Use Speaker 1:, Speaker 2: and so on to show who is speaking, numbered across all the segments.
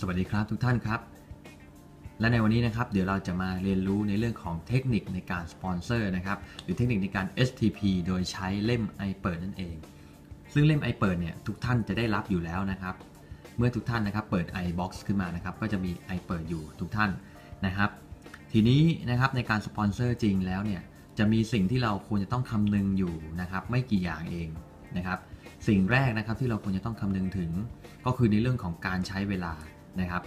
Speaker 1: สวัสดีครับทุกท่านครับ และในวันนี้นะครับเดี๋ยวเราจะมาเรียนรู้ในเรื่องของเทคนิคในการสปอนเซอร์นะครับหรือเทคนิคในการ STP โดยใช้เล่ม i เปิดนั่นเอง ซึ่งเล่ม i เปิดเนี่ยทุกท่านจะได้รับอยู่แล้วนะครับ เมื่อทุกท่านนะครับเปิด iBox ขึ้นมานะครับก็จะมี i เปิดอยู่ทุกท่านนะครับ ทีนี้นะครับในการสปอนเซอร์จริงแล้วเนี่ยจะมีสิ่งที่เราควรจะต้องคำนึงอยู่นะครับไม่กี่อย่างเองนะครับ สิ่งแรกนะครับที่เราควรจะต้องคำนึงถึง ก็คือในเรื่องของการใช้เวลา นะครับ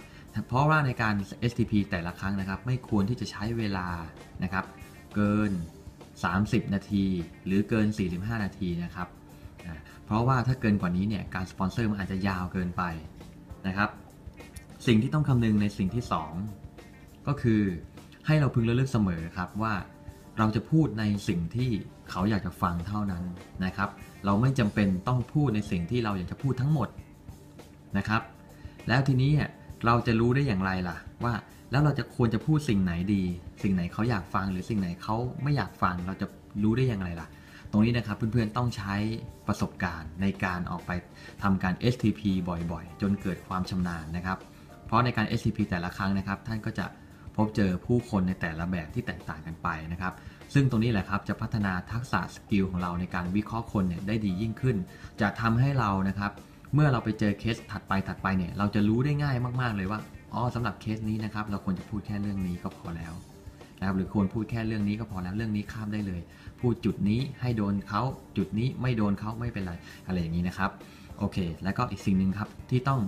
Speaker 1: เพราะว่าในการ STP แต่ละครั้งนะครับ ไม่ควรที่จะใช้เวลานะครับ เกิน 30 นาที หรือเกิน 45 นาทีนะครับ เพราะว่าถ้าเกินกว่านี้เนี่ยการสปอนเซอร์มันอาจจะยาวเกินไปนะครับ สิ่งที่ต้องคำนึงในสิ่งที่ 2 ก็คือให้เราพึงระลึกเสมอครับว่าเราจะพูดในสิ่งที่เขาอยากจะฟังเท่านั้นนะครับ เราไม่จำเป็นต้องพูดในสิ่งที่เราอยากจะพูดทั้งหมดนะครับ แล้วทีนี้ เราจะรู้ได้อย่างไรล่ะ ว่าแล้วเราจะควรจะพูดสิ่งไหนดี สิ่งไหนเขาอยากฟังหรือสิ่งไหนเขาไม่อยากฟังเราจะรู้ได้อย่างไรล่ะ ตรงนี้นะครับเพื่อนๆต้องใช้ประสบการณ์ในการออกไปทำการ STP บ่อยๆ จนเกิดความชำนาญนะครับ เพราะในการ STP แต่ละครั้งนะครับ ท่านก็จะพบเจอผู้คนในแต่ละแบบที่แตกต่างกันไปนะครับ ซึ่งตรงนี้แหละครับจะพัฒนาทักษะสกิลของเราในการวิเคราะห์คนเนี่ยได้ดียิ่งขึ้น จะทำให้เรานะครับ เมื่อเราไปเจอเคสถัดไปถัดไปเนี่ย เราจะรู้ได้ง่ายมากๆเลยว่า อ๋อสำหรับเคสนี้นะครับ เราควรจะพูดแค่เรื่องนี้ก็พอแล้วนะครับหรือควรพูดแค่เรื่องนี้ก็พอแล้วเรื่องนี้ข้ามได้เลย พูดจุดนี้ให้โดนเขาจุดนี้ไม่โดนเขาไม่เป็นไรอะไรอย่างนี้นะครับ โอเค แล้วก็อีกสิ่งหนึ่งครับที่ต้อง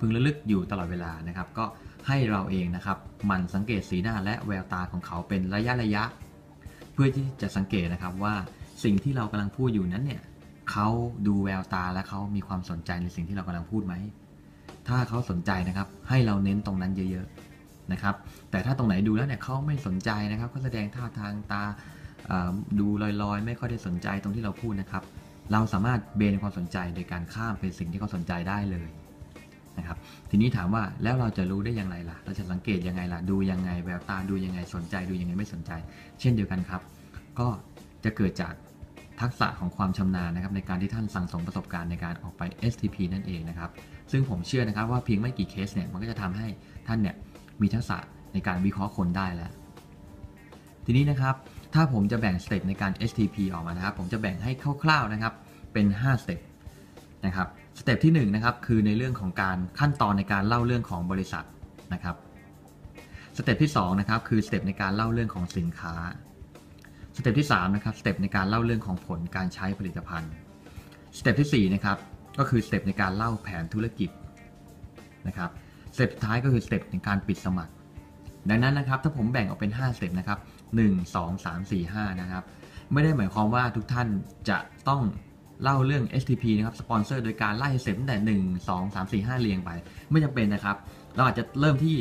Speaker 1: พึงระลึกอยู่ตลอดเวลานะครับ ก็ให้เราเองนะครับมันสังเกตสีหน้าและแววตาของเขาเป็นระยะระยะ เพื่อที่จะสังเกตนะครับว่าสิ่งที่เรากำลังพูดอยู่นั้นเนี่ย เขาดูแววตาและเขามีความสนใจในสิ่งที่เรากำลังพูดไหม ถ้าเขาสนใจนะครับ ให้เราเน้นตรงนั้นเยอะๆนะครับ แต่ถ้าตรงไหนดูแล้วเนี่ยเขาไม่สนใจนะครับเขาแสดงท่าทางตาดูลอยๆ ไม่ค่อยได้สนใจตรงที่เราพูดนะครับ เราสามารถเบนความสนใจโดยการข้ามเป็นสิ่งที่เขาสนใจได้เลยนะครับ ทีนี้ถามว่าแล้วเราจะรู้ได้อย่างไรล่ะ เราจะสังเกตยังไงล่ะ ดูยังไงแววตาดูยังไงสนใจดูยังไงไม่สนใจ เช่นเดียวกันครับ ก็จะเกิดจาก ทักษะของความชำนาญนะครับในการที่ท่านสั่งสมประสบการณ์ในการออกไป STP นั่นเองนะครับ ซึ่งผมเชื่อนะครับว่าเพียงไม่กี่เคสเนี่ยมันก็จะทำให้ท่านเนี่ยมีทักษะในการวิเคราะห์คนได้แล้ว ทีนี้นะครับถ้าผมจะแบ่งสเต็ปในการ STP ออกมานะครับ ผมจะแบ่งให้คร่าวๆนะครับเป็น5สเต็ปนะครับสเต็ปที่1นะครับคือในเรื่องของการขั้นตอนในการเล่าเรื่องของบริษัทนะครับสเต็ปที่2นะครับคือสเต็ปในการเล่าเรื่องของสินค้า สเต็ปที่3นะครับสเต็ปในการเล่าเรื่องของผลการใช้ผลิตภัณฑ์สเต็ปที่4นะครับก็คือสเต็ปในการเล่าแผนธุรกิจนะครับสเต็ปท้ายก็คือสเต็ปในการปิดสมัคร ดังนั้นนะครับถ้าผมแบ่งออกเป็น 5 สเต็ปนะครับ1 2 3 4 5 นะครับ ไม่ได้หมายความว่าทุกท่านจะต้องเล่าเรื่อง STP นะครับสปอนเซอร์โดยการไล่สเต็ปตั้งแต่ 1 2 3 4 5 เรียงไป ไม่จำเป็นนะครับ เราอาจจะเริ่มที่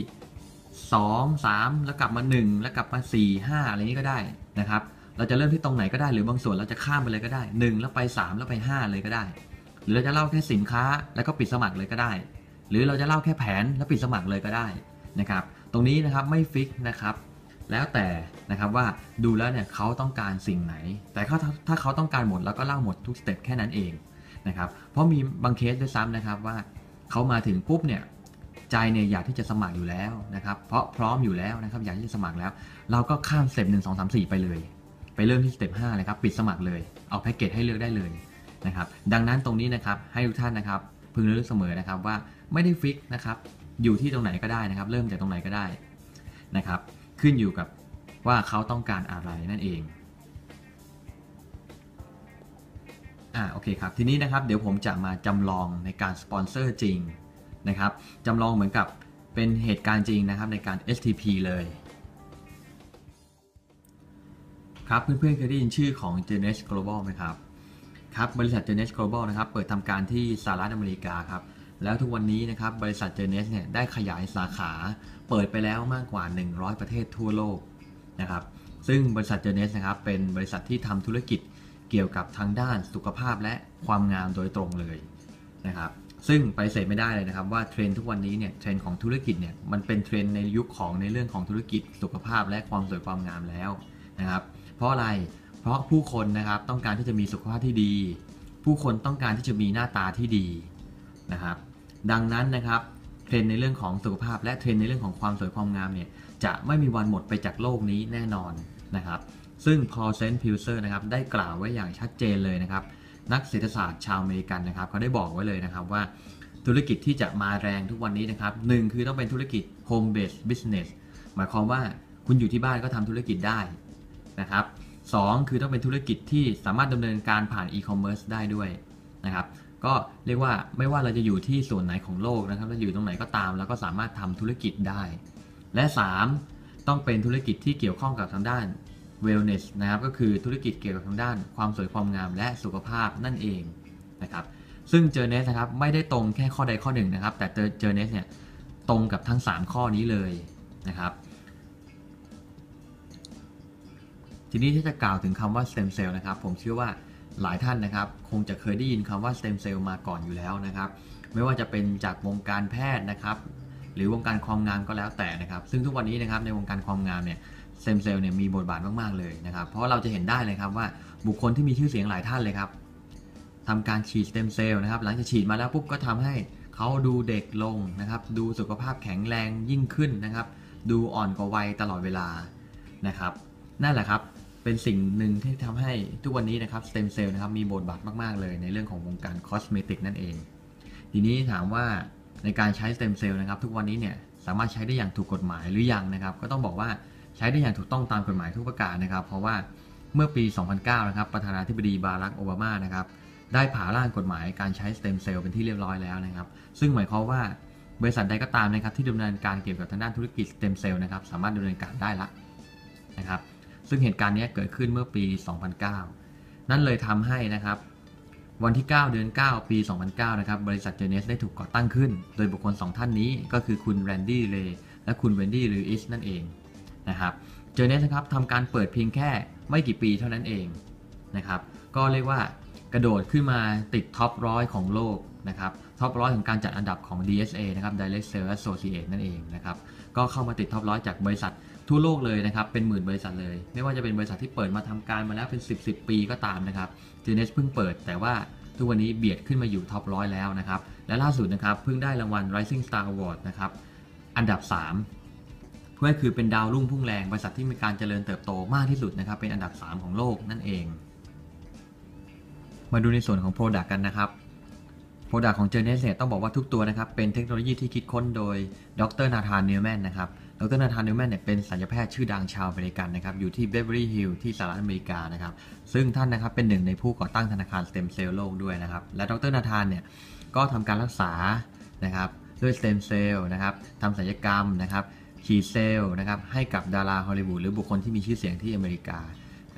Speaker 1: 2 3 แล้วกลับมา 1 แล้วกลับมา 4 5 อะไรนี้ก็ได้นะครับ เราจะเริ่มที่ตรงไหนก็ได้หรือบางส่วนเราจะข้ามไปเลยก็ได้ 1 แล้วไป 3 แล้วไป 5 เลยก็ได้ หรือเราจะเล่าแค่สินค้าแล้วก็ปิดสมัครเลยก็ได้ หรือเราจะเล่าแค่แผนแล้วปิดสมัครเลยก็ได้นะครับตรงนี้นะครับไม่ฟิกนะครับแล้วแต่นะครับว่าดูแล้วเนี่ยเขาต้องการสิ่งไหน แต่ถ้าถ้าเขาต้องการหมดแล้วก็เล่าหมดทุกสเต็ปแค่นั้นเองนะครับเพราะมีบางเคสด้วยซ้ำนะครับว่าเขามาถึงปุ๊บเนี่ยใจเนี่ยอยากที่จะสมัครอยู่แล้วนะครับเพราะพร้อมอยู่แล้วนะครับอยากที่จะสมัครแล้ว เราก็ข้ามสเต็ปหนึ่งสองสามสี่ไปเลย ไปเริ่มที่สเต็ป5เลยครับปิดสมัครเลย เอาแพ็กเกจให้เลือกได้เลยนะครับดังนั้นตรงนี้นะครับให้ทุกท่านนะครับพึงระลึกเสมอนะครับว่าไม่ได้ฟิกนะครับอยู่ที่ตรงไหนก็ได้นะครับ เริ่มจากตรงไหนก็ได้นะครับ ขึ้นอยู่กับว่าเขาต้องการอะไรนั่นเองอ่าโอเคครับทีนี้นะครับเดี๋ยวผมจะมาจำลองในการสปอนเซอร์จริงนะครับจำลองเหมือนกับเป็นเหตุการณ์จริงนะครับในการ STP เลย ครับเพื่อนๆเคยได้ยินชื่อของ g e n e s Global ไหมครับครับบริษัท g e n e s Global นะครับเปิดทำการที่สหรัฐอเมริกาครับแล้วทุกวันนี้นะครับบริษัท g e n e s เนี่ยได้ขยายสาขาเปิดไปแล้วมากกว่า 100 ประเทศทั่วโลกนะครับซึ่งบริษัท g e n e s นะครับเป็นบริษัทที่ทำธุรกิจเกี่ยวกับทางด้านสุขภาพและความงามโดยตรงเลยนะครับซึ่งไปเสร็จไม่ได้เลยนะครับว่าเทรนทุกวันนี้เนี่ยเทรนของธุรกิจเนี่ยมันเป็นเทรนในยุคของในเรื่องของธุรกิจสุขภาพและความสวยความงามแล้วนะครับ ราะอะไร เพราะผู้คนนะครับต้องการที่จะมีสุขภาพที่ดี ผู้คนต้องการที่จะมีหน้าตาที่ดีนะครับ ดังนั้นนะครับเพรนในเรื่องของสุขภาพ และเทรนในเรื่องของความสวยความงามเนี่ยจะไม่มีวันหมดไปจากโลกนี้แน่นอนนะครับ ซึ่งพอเซนต์พิวเซอร์นะครับได้กล่าวไว้อย่างชัดเจนเลยนะครับ นักเศรษฐศาสตร์ชาวอเมริกันนะครับเขาได้บอกไว้เลยนะครับว่าธุรกิจที่จะมาแรงทุกวันนี้นะครับหนึ่งคือต้องเป็นธุรกิจ home based business หมายความว่าคุณอยู่ที่บ้านก็ทำธุรกิจได้ นะครับสองคือต้องเป็นธุรกิจที่สามารถดำเนินการผ่าน e-commerce ได้ด้วยนะครับก็เรียกว่าไม่ว่าเราจะอยู่ที่ส่วนไหนของโลกนะครับเราอยู่ตรงไหนก็ตามเราก็สามารถทำธุรกิจได้ และ 3 ต้องเป็นธุรกิจที่เกี่ยวข้องกับทางด้าน wellness นะครับก็คือธุรกิจเกี่ยวกับทางด้านความสวยความงามและสุขภาพนั่นเองนะครับซึ่งเจอเนสนะครับไม่ได้ตรงแค่ข้อใดข้อหนึ่งนะครับแต่เจอเนสเนี่ยตรงกับทั้ง 3 ข้อนี้เลยนะครับ ทีนี้ที่จะกล่าวถึงคำว่า stem cell นะครับ ผมเชื่อว่าหลายท่านนะครับ คงจะเคยได้ยินคำว่า stem cell มาก่อนอยู่แล้วนะครับ ไม่ว่าจะเป็นจากวงการแพทย์นะครับ หรือวงการความงามก็แล้วแต่นะครับ ซึ่งทุกวันนี้นะครับในวงการความงามเนี่ย stem cell เนี่ยมีบทบาทมากๆเลยนะครับ เพราะเราจะเห็นได้เลยครับว่าบุคคลที่มีชื่อเสียงหลายท่านเลยครับทำการฉีด stem cell นะครับ หลังจากฉีดมาแล้วปุ๊บก็ทำให้เขาดูเด็กลงนะครับ ดูสุขภาพแข็งแรงยิ่งขึ้นนะครับ ดูอ่อนกว่าวัยตลอดเวลานะครับ นั่นแหละครับ เป็นสิ่งหนึ่งที่ทำให้ทุกวันนี้นะครับ stem cell นะครับมีบทบาทมากๆ เลยในเรื่องของวงการคอสเมติกนั่นเอง ทีนี้ถามว่าในการใช้ stem cell นะครับ ทุกวันนี้เนี่ยสามารถใช้ได้อย่างถูกกฎหมายหรือยังนะครับ ก็ต้องบอกว่าใช้ได้อย่างถูกต้องตามกฎหมายทุกประการนะครับ เพราะว่าเมื่อปี 2009 นะครับประธานาธิบดีบารักโอบามานะครับได้ผ่าร่างกฎหมายการใช้ stem cell เป็นที่เรียบร้อยแล้วนะครับ ซึ่งหมายความว่าบริษัทใดก็ตามนะครับที่ดำเนินการเกี่ยวกับทางด้านธุรกิจ stem cell นะครับสามารถดำเนินการได้ละนะครับ ซึ่งเหตุการณ์นี้เกิดขึ้นเมื่อปี 2009 นั่นเลยทำให้นะครับ วันที่ 9 เดือน 9 ปี 2009 นะครับ บริษัทเจเนสได้ถูกก่อตั้งขึ้น โดยบุคคล 2 ท่านนี้ก็คือคุณแรนดี้เลและคุณเวนดี้ลูอิสนั่นเองนะครับเจเนสนะครับทำการเปิดเพียงแค่ไม่กี่ปีเท่านั้นเองนะครับ ก็เรียกว่ากระโดดขึ้นมาติดท็อปร้อยของโลกนะครับท็อปร้อยของการจัดอันดับของ DSA นะครับ Direct Sales Associate นั่นเองนะครับ ก็เข้ามาติดท็อปร้อยจากบริษัท ทั่วโลกเลยนะครับ เป็นหมื่นบริษัทเลย ไม่ว่าจะเป็นบริษัทที่เปิดมาทำการมาแล้วเป็น 10 10ปีก็ตามนะครับ g n s เพิ่งเปิด แต่ว่าทุกวันนี้เบียดขึ้นมาอยู่ท็อปร้อยแล้วนะครับ และล่าสุดนะครับเพิ่งได้รางวัล Rising Star Award นะครับ อันดับ 3 เพื่อคือเป็นดาวรุ่งพุ่งแรง บริษัทที่มีการเจริญเติบโตมากที่สุดนะครับ เป็นอันดับ 3 ของโลกนั่นเอง มาดูในส่วนของ Product กันนะครับ Product ของ j e r n e s เนี่ยต้องบอกว่าทุกตัวนะครับ เป็นเทคโนโลยีที่คิดค้นโดยดรนาธานเนลแมนนะครับ ดรนาธานเนลแมนเนี่ยเป็นสัญญแพทย์ชื่อดังชาวอเมริกันนะครับอยู่ที่เบเวอรี่ฮิลล์ที่สหรัฐอเมริกานะครับซึ่งท่านนะครับเป็นหนึ่งในผู้ก่อตั้งธนาคารสเต็มเซลล์โลกด้วยนะครับและดรนาธานเนี่ยก็ทำการรักษานะครับด้วยสเต็มเซลล์นะครับทำศัลยกรรมนะครับฉีดเซลล์นะครับให้กับดาราฮอลลีวูดหรือบุคคลที่มีชื่อเสียงที่อเมริกา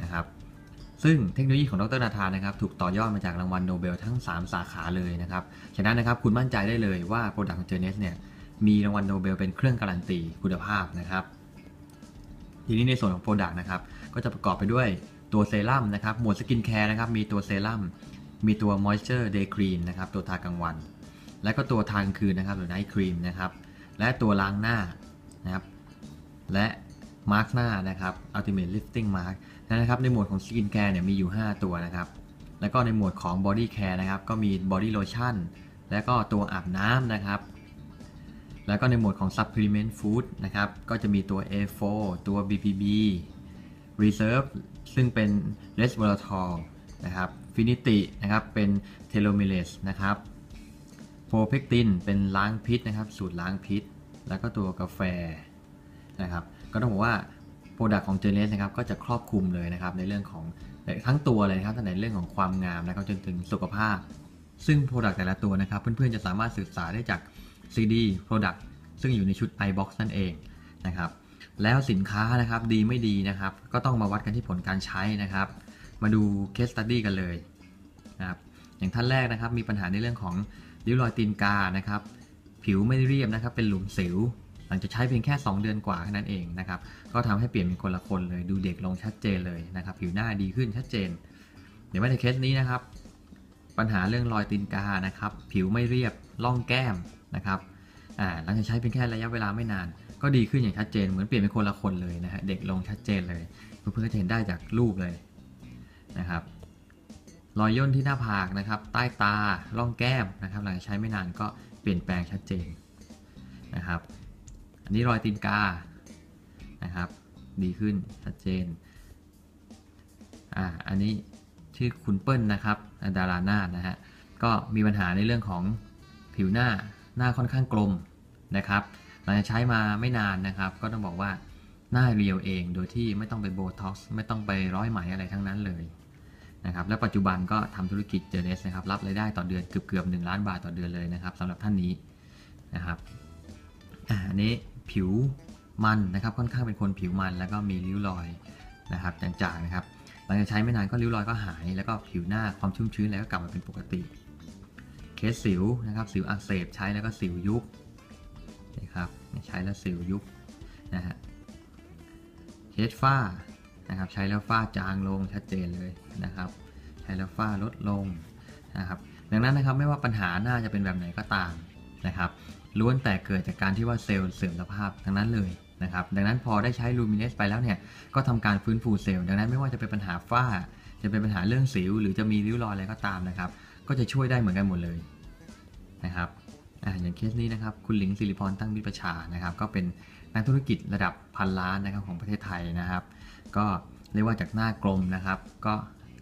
Speaker 1: นะครับซึ่งเทคโนโลยีของดรนาธานนะครับถูกต่อยอดมาจากรางวัลโนเบลทั้ง 3 สาขาเลยนะครับฉะนั้นนะครับคุณมั่นใจได้เลยว่าโปรดักต์ของเจเนสเนี่ย มีรางวัลโนเบลเป็นเครื่องการันตีคุณภาพนะครับ ทีนี้ในส่วนของโปรดักต์นะครับ ก็จะประกอบไปด้วยตัวเซรั่มนะครับ หมวดสกินแคร์นะครับ มีตัวเซรั่ม มีตัว Moisture Day Cream นะครับ ตัวทากลางวัน และก็ตัวทากลางคืนนะครับ หรือ Night Cream นะครับ และตัวล้างหน้านะครับ และมาร์กหน้านะครับ Ultimate Lifting Mask นะครับ ในหมวดของสกินแคร์เนี่ยมีอยู่ 5 ตัวนะครับ แล้วก็ในหมวดของ Body Care นะครับ ก็มี Body Lotion แล้วก็ตัวอาบน้ำนะครับ แล้วก็ในหมวดของ Supplement Food นะครับ ก็จะมีตัว A4 ตัว BPB Reserve ซึ่งเป็น Resveratrol นะครับ Finity นะครับ เป็น Telomerase นะครับ Propectin เป็นล้างพิษนะครับ สูตรล้างพิษ แล้วก็ตัวกาแฟนะครับ ก็ต้องบอกว่าโปรดักต์ของเจเนสนะครับ ก็จะครอบคลุมเลยนะครับ ในเรื่องของทั้งตัวเลยนะครับตั้งแต่เรื่องของความงามนะครับจนถึงสุขภาพ ซึ่งโปรดักต์แต่ละตัวนะครับ เพื่อนๆ จะสามารถศึกษาได้จาก CD Product ซึ่งอยู่ในชุด iBox นั่นเองนะครับแล้วสินค้านะครับดีไม่ดีนะครับ ก็ต้องมาวัดกันที่ผลการใช้นะครับ มาดู case study กันเลยนะครับอย่างท่านแรกนะครับมีปัญหาในเรื่องของริ้วรอยตีนกานะครับ ผิวไม่เรียบนะครับ เป็นหลุมสิว หลังจากใช้เพียงแค่ 2 เดือนกว่าแค่นั้นเองนะครับ ก็ทำให้เปลี่ยนเป็นคนละคนเลย ดูเด็กลงชัดเจนเลยนะครับ ผิวหน้าดีขึ้นชัดเจน เดี๋ยวมาในเคสนี้นะครับ ปัญหาเรื่องรอยตีนกานะครับ ผิวไม่เรียบ ร่องแก้ม นะครับหลังจากใช้เพียงแค่ระยะเวลาไม่นาน ก็ดีขึ้นอย่างชัดเจนเหมือนเปลี่ยนเป็นคนละคนเลยนะฮะเด็กลงชัดเจนเลยเพื่อนๆจะเห็นได้จากรูปเลยนะครับรอยย่นที่หน้าผากนะครับ ใต้ตาร่องแก้มนะครับ หลังจากใช้ไม่นานก็เปลี่ยนแปลงชัดเจนนะครับ อันนี้รอยตีนกานะครับ ดีขึ้นชัดเจนอ่าอันนี้ชื่อคุณเปิ้ลนะครับดาราหน้านะฮะก็มีปัญหาในเรื่องของผิวหน้า หน้าค่อนข้างกลมนะครับหลังจากใช้มาไม่นานนะครับ ก็ต้องบอกว่าหน้าเรียวเองโดยที่ไม่ต้องไปโบท็อกซ์ไม่ต้องไปร้อยไหมอะไรทั้งนั้นเลยนะครับและปัจจุบันก็ทำธุรกิจเจเนสนะครับรับรายได้ต่อเดือนเกือบเกือบหนึ่งล้านบาทต่อเดือนเลยนะครับสำหรับท่านนี้นะครับอันนี้ผิวมันนะครับค่อนข้างเป็นคนผิวมันแล้วก็มีริ้วรอยนะครับจางๆนะครับหลังจากใช้ไม่นานก็ริ้วรอยก็หาย แล้วก็ผิวหน้าความชุ่มชื้นอะไรก็กลับมาเป็นปกติ เคสสิวนะครับสิวอักเสบใช้แล้วก็สิวยุบนะครับใช้แล้วสิวยุบนะฮะเคสฝ้านะครับใช้แล้วฝ้าจางลงชัดเจนเลยนะครับ ใช้แล้วฝ้าลดลงนะครับดังนั้นนะครับไม่ว่าปัญหาหน้าจะเป็นแบบไหนก็ตามนะครับล้วนแต่เกิดจากการที่ว่าเซลล์เสื่อมสภาพทั้งนั้นเลยนะครับดังนั้นพอได้ใช้ลูมิเนสไปแล้วเนี่ยก็ทำการฟื้นฟูเซลล์ดังนั้นไม่ว่าจะเป็นปัญหาฝ้า จะเป็นปัญหาเรื่องสิว หรือจะมีริ้วรอยอะไรก็ตามนะครับ ก็จะช่วยได้เหมือนกันหมดเลยนะครับออย่างเคสนี้นะครับคุณหลิงสิริพรตั้งมิตรประชานะครับ ก็เป็นนักธุรกิจระดับพันล้านนะครับของประเทศไทยนะครับ ก็เรียกว่าจากหน้ากลมนะครับ ก็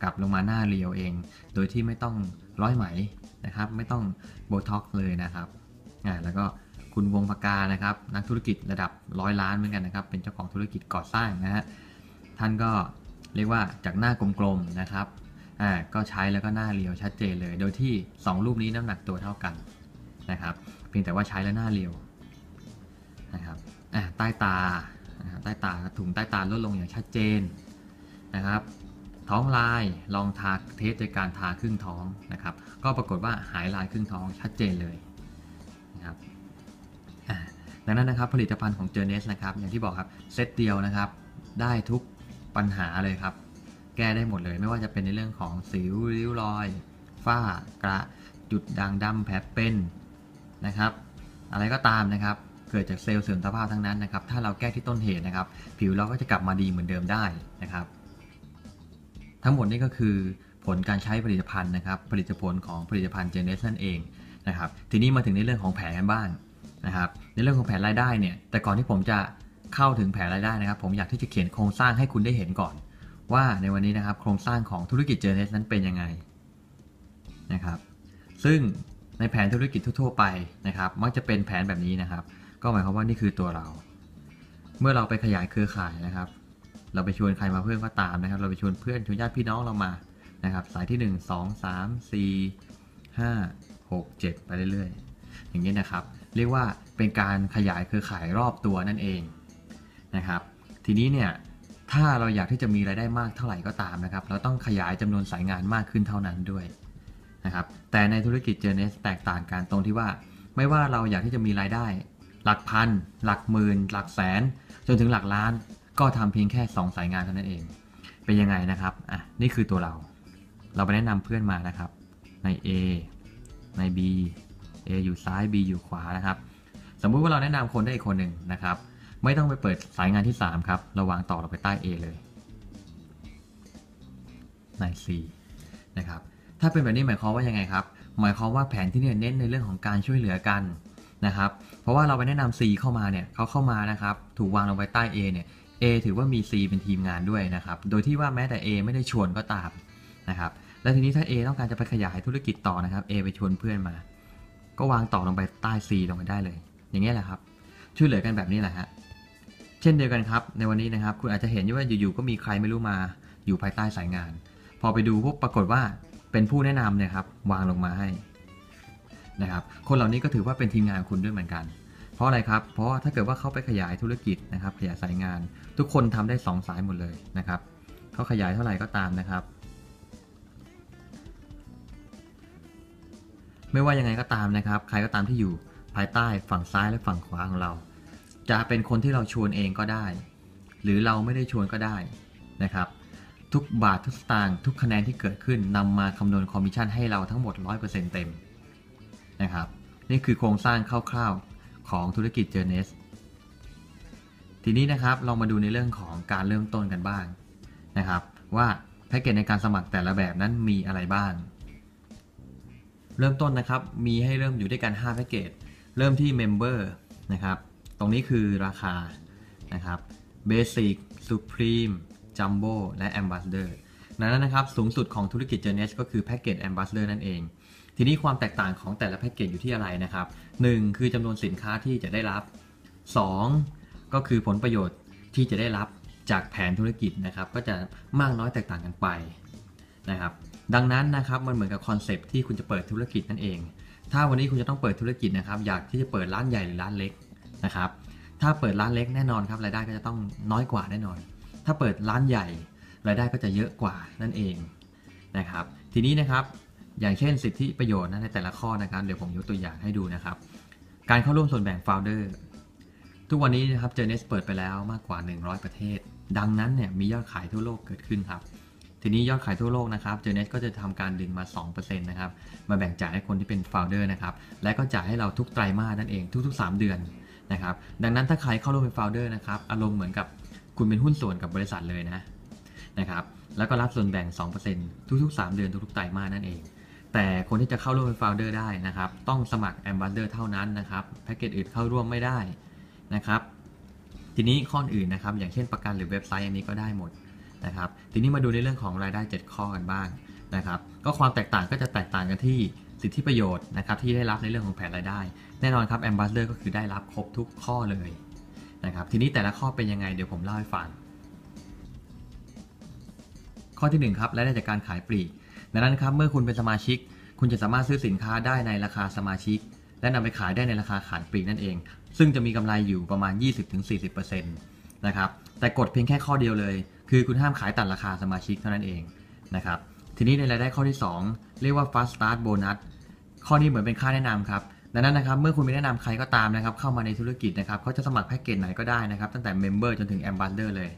Speaker 1: กลับลงมาหน้าเรียวเอง โดยที่ไม่ต้องร้อยไหมนะครับ ไม่ต้องโบท็อกเลยนะครับอ่าแล้วก็คุณวงพกานะครับ นักธุรกิจระดับร้อยล้านเหมือนกันนะครับ เป็นเจ้าของธุรกิจก่อสร้างนะฮะท่านก็เรียกว่าจากหน้ากลมๆนะครับ อ่าก็ใช้แล้วก็หน้าเรียวชัดเจนเลย โดยที่ 2 รูปนี้น้ำหนักตัวเท่ากันนะครับเพียงแต่ว่าใช้แล้วหน้าเรียวนะครับอ่าใต้ตาใต้ตาถุงใต้ตาลดลงอย่างชัดเจนนะครับ ท้องลายลองทาเทสโดยการทาครึ่งท้องนะครับ ก็ปรากฏว่าหายลายครึ่งท้องชัดเจนเลยนะครับดังนั้นนะครับผลิตภัณฑ์ของ j o u r n e s นะครับอย่างที่บอกครับเซตเดียวนะครับ ได้ทุกปัญหาเลยครับ แก้ได้หมดเลย ไม่ว่าจะเป็นในเรื่องของสิวริ้วรอย ฝ้ากระจุดด่างดำแผลเป็นนะครับ อะไรก็ตามนะครับ เกิดจากเซลล์เสื่อมสภาพทั้งนั้นนะครับ ถ้าเราแก้ที่ต้นเหตุนะครับ ผิวเราก็จะกลับมาดีเหมือนเดิมได้นะครับ ทั้งหมดนี้ก็คือผลการใช้ผลิตภัณฑ์นะครับ ผลิตผลของผลิตภัณฑ์ j e n e s นั่นเองนะครับ ทีนี้มาถึงในเรื่องของแผลกันบ้างนะครับ ในเรื่องของแผนรายได้เนี่ย แต่ก่อนที่ผมจะเข้าถึงแผนรายได้นะครับ ผมอยากที่จะเขียนโครงสร้างให้คุณได้เห็นก่อน ว่าในวันนี้นะครับโครงสร้างของธุรกิจเจเนสนั้นเป็นยังไงนะครับ ซึ่งในแผนธุรกิจทั่วๆไปนะครับ มักจะเป็นแผนแบบนี้นะครับ ก็หมายความว่านี่คือตัวเรา เมื่อเราไปขยายเครือข่ายนะครับ เราไปชวนใครมาเพิ่มก็ตามนะครับ เราไปชวนเพื่อนชวนญาติพี่น้องเรามานะครับ สายที่ 1 2 3 4 5 6 7 ไปเรื่อยๆ อย่างนี้นะครับ เรียกว่าเป็นการขยายเครือข่ายรอบตัวนั่นเองนะครับ ทีนี้เนี่ย ถ้าเราอยากที่จะมีรายได้มากเท่าไหร่ก็ตามนะครับ เราต้องขยายจำนวนสายงานมากขึ้นเท่านั้นด้วยนะครับแต่ในธุรกิจเจเนสแตกต่างกันตรงที่ว่า ไม่ว่าเราอยากที่จะมีรายได้ หลักพัน หลักหมื่น หลักแสน จนถึงหลักล้าน ก็ทำเพียงแค่ 2 สายงานเท่านั้นเอง เป็นยังไงนะครับอะนี่คือตัวเรา เราไปแนะนำเพื่อนมานะครับ ใน A ใน B A อยู่ซ้าย B อยู่ขวานะครับ สมมุติว่าเราแนะนำคนได้อีกคนหนึ่งนะครับ ไม่ต้องไปเปิดสายงานที่ 3 ครับ เราวางต่อเราไปใต้ A เลยใน C นะครับ ถ้าเป็นแบบนี้หมายความว่ายังไงครับ หมายความว่าแผนที่เนี่ยเน้นในเรื่องของการช่วยเหลือกันนะครับ เพราะว่าเราไปแนะนำ C เข้ามาเนี่ยเขาเข้ามานะครับ ถูกวางลงไปใต้ A เนี่ย A ถือว่ามี C เป็นทีมงานด้วยนะครับ โดยที่ว่าแม้แต่ A ไม่ได้ชวนก็ตามนะครับ และทีนี้ถ้า A ต้องการจะไปขยายธุรกิจต่อนะครับ A ไปชวนเพื่อนมา ก็วางต่อลงไปใต้ C ลงไปได้เลย อย่างนี้แหละครับ ช่วยเหลือกันแบบนี้แหละฮะ เช่นเดียวกันครับ ในวันนี้นะครับ คุณอาจจะเห็นว่าอยู่ๆก็มีใครไม่รู้มาอยู่ภายใต้สายงาน พอไปดูพวกปรากฏว่าเป็นผู้แนะนำเนี่ยครับวางลงมาให้นะครับคนเหล่านี้ก็ถือว่าเป็นทีมงานคุณด้วยเหมือนกัน เพราะอะไรครับ เพราะว่าถ้าเกิดว่าเขาไปขยายธุรกิจนะครับ ขยายสายงาน ทุกคนทำได้ 2 สายหมดเลยนะครับเขาขยายเท่าไหร่ก็ตามนะครับ ไม่ว่ายังไงก็ตามนะครับ ใครก็ตามที่อยู่ภายใต้ฝั่งซ้ายและฝั่งขวาของเรา จะเป็นคนที่เราชวนเองก็ได้ หรือเราไม่ได้ชวนก็ได้นะครับ ทุกบาททุกสตางค์ทุกคะแนนที่เกิดขึ้นนำมาคำนวณคอมมิชชั่นให้เราทั้งหมด 100%เต็มนะครับ นี่คือโครงสร้างคร่าวๆของธุรกิจเจอร์เนสทีนี้นะครับเรามาดูในเรื่องของการเริ่มต้นกันบ้างนะครับ ว่าแพ็กเกจในการสมัครแต่ละแบบนั้นมีอะไรบ้าง เริ่มต้นนะครับมีให้เริ่มอยู่ด้วยกัน 5 แพ็กเกจ เริ่มที่ Member นะครับ ตรงนี้คือราคานะครับ Basic Supreme Jumbo และ Ambassador นั้นนะครับสูงสุดของธุรกิจ Journey ก็คือ Package Ambassador นั่นเอง ทีนี้ความแตกต่างของแต่ละแพ็กเกจอยู่ที่อะไรนะครับ 1. คือจำนวนสินค้าที่จะได้รับ 2. ก็คือผลประโยชน์ที่จะได้รับจากแผนธุรกิจนะครับ ก็จะมากน้อยแตกต่างกันไปนะครับดังนั้นนะครับมันเหมือนกับคอนเซปต์ที่คุณจะเปิดธุรกิจนั่นเอง ถ้าวันนี้คุณจะต้องเปิดธุรกิจนะครับอยากที่จะเปิดร้านใหญ่หรือร้านเล็ก นะครับ ถ้าเปิดร้านเล็กแน่นอนครับรายได้ก็จะต้องน้อยกว่าแน่นอน ถ้าเปิดร้านใหญ่รายได้ก็จะเยอะกว่านั่นเองนะครับ ทีนี้นะครับอย่างเช่นสิทธิประโยชน์นะในแต่ละข้อนะครับเดี๋ยวผมยกตัวอย่างให้ดูนะครับ การเข้าร่วมส่วนแบ่งโฟลเดอร์ทุกวันนี้นะครับเจเนสเปิดไปแล้วมากกว่า 100 ประเทศ ดังนั้นเนี่ยมียอดขายทั่วโลกเกิดขึ้นครับ ทีนี้ยอดขายทั่วโลกนะครับเจเนสก็จะทำการดึงมา 2%นะครับมาแบ่งจ่ายให้คนที่เป็นโฟลเดอร์นะครับและก็จ่ายให้เราทุกไตรมาสนั่นเองทุกๆ 3 เดือน นะครับ ดังนั้นถ้าใครเข้าร่วมเป็นโฟลเดอร์นะครับ อารมณ์เหมือนกับคุณเป็นหุ้นส่วนกับบริษัทเลยนะนะครับ แล้วก็รับส่วนแบ่ง 2%ทุกๆ 3 เดือนทุกๆ ไตรมาสนั่นเอง แต่คนที่จะเข้าร่วมเป็นโฟลเดอร์ได้นะครับ ต้องสมัครแอมบาสเดอร์เท่านั้นนะครับแพ็กเกจอื่นเข้าร่วมไม่ได้นะครับ ทีนี้ข้ออื่นนะครับ อย่างเช่นประกันหรือเว็บไซต์อันนี้ก็ได้หมดนะครับ ทีนี้มาดูในเรื่องของรายได้ 7 ข้อกันบ้างนะครับ ก็ความแตกต่างก็จะแตกต่างกันที่ สิทธิประโยชน์นะครับที่ได้รับในเรื่องของแผนรายได้ แน่นอนครับแอมบาสเดอร์ก็คือได้รับครบทุกข้อเลยนะครับทีนี้แต่ละข้อเป็นยังไงเดี๋ยวผมเล่าให้ฟัง ข้อที่1ครับรายได้จากการขายปลีกดังนั้นครับเมื่อคุณเป็นสมาชิก คุณจะสามารถซื้อสินค้าได้ในราคาสมาชิก และนำไปขายได้ในราคาขายปลีกนั่นเอง ซึ่งจะมีกำไรอยู่ประมาณ 20-40%นะครับแต่กฎเพียงแค่ข้อเดียวเลย คือคุณห้ามขายตัดราคาสมาชิกเท่านั้นเองนะครับทีนี้ในรายได้ข้อที่ 2 เรียกว่า fast start bonus ข้อนี้เหมือนเป็นค่าแนะนำครับดังนั้นนะครับเมื่อคุณไปแนะนำใครก็ตามนะครับเข้ามาในธุรกิจนะครับเขาจะสมัครแพ็กเกจไหนก็ได้นะครับตั้งแต่ member จนถึง ambassador เลย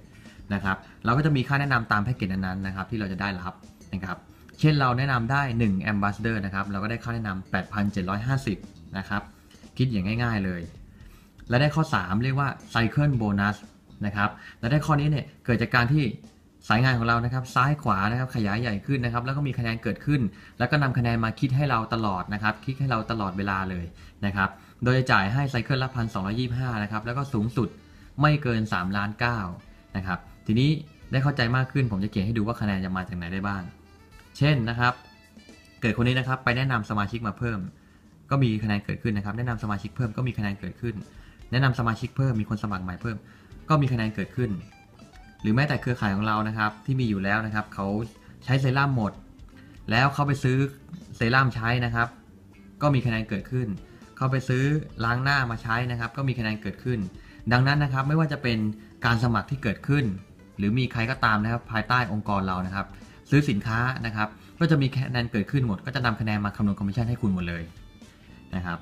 Speaker 1: นะครับเราก็จะมีค่าแนะนำตามแพ็กเกจนั้นๆนะครับที่เราจะได้รับนะครับเช่นเราแนะนำได้1 ambassador นะครับเราก็ได้ค่าแนะนำ8,750นะครับคิดอย่างง่าย ๆเลย และได้ข้อ 3 เรียกว่า cycle bonus นะครับและได้ข้อนี้เนี่ยเกิดจากการที่ สายงานของเรานะครับซ้ายขวานะครับขยายใหญ่ขึ้นนะครับแล้วก็มีคะแนนเกิดขึ้น แล้วก็นำคะแนนมาคิดให้เราตลอดนะครับคิดให้เราตลอดเวลาเลยนะครับโดยจะจ่ายให้ไซเคิลละพันสองนะครับแล้วก็สูงสุดไม่เกิน3ล้าน9นะครับทีนี้ได้เข้าใจมากขึ้นผมจะเขียนให้ดูว่าคะแนนจะมาจากไหนได้บ้าง เช่นนะครับ เกิดคนนี้นะครับไปแนะนำสมาชิกมาเพิ่ม ก็มีคะแนนเกิดขึ้นนะครับ แนะนำสมาชิกเพิ่มก็มีคะแนนเกิดขึ้น แนะนำสมาชิกเพิ่มมีคนสมัครใหม่เพิ่ม ก็มีคะแนนเกิดขึ้น รือแม้แต่เครือข่ายของเรานะครับ ที่มีอยู่แล้วนะครับ เขาใช้เซรั่มหมด แล้วเขาไปซื้อเซรั่มใช้นะครับ ก็มีคะแนนเกิดขึ้น เขาไปซื้อล้างหน้ามาใช้นะครับ ก็มีคะแนนเกิดขึ้น ดังนั้นนะครับไม่ว่าจะเป็นการสมัครที่เกิดขึ้น หรือมีใครก็ตามนะครับ ภายใต้องค์กรเรานะครับ ซื้อสินค้านะครับ ก็จะมีคะแนนเกิดขึ้นหมด ก็จะนำคะแนนมาคำนวณคอมมิชชั่นให้คุณหมดเลยนะครับ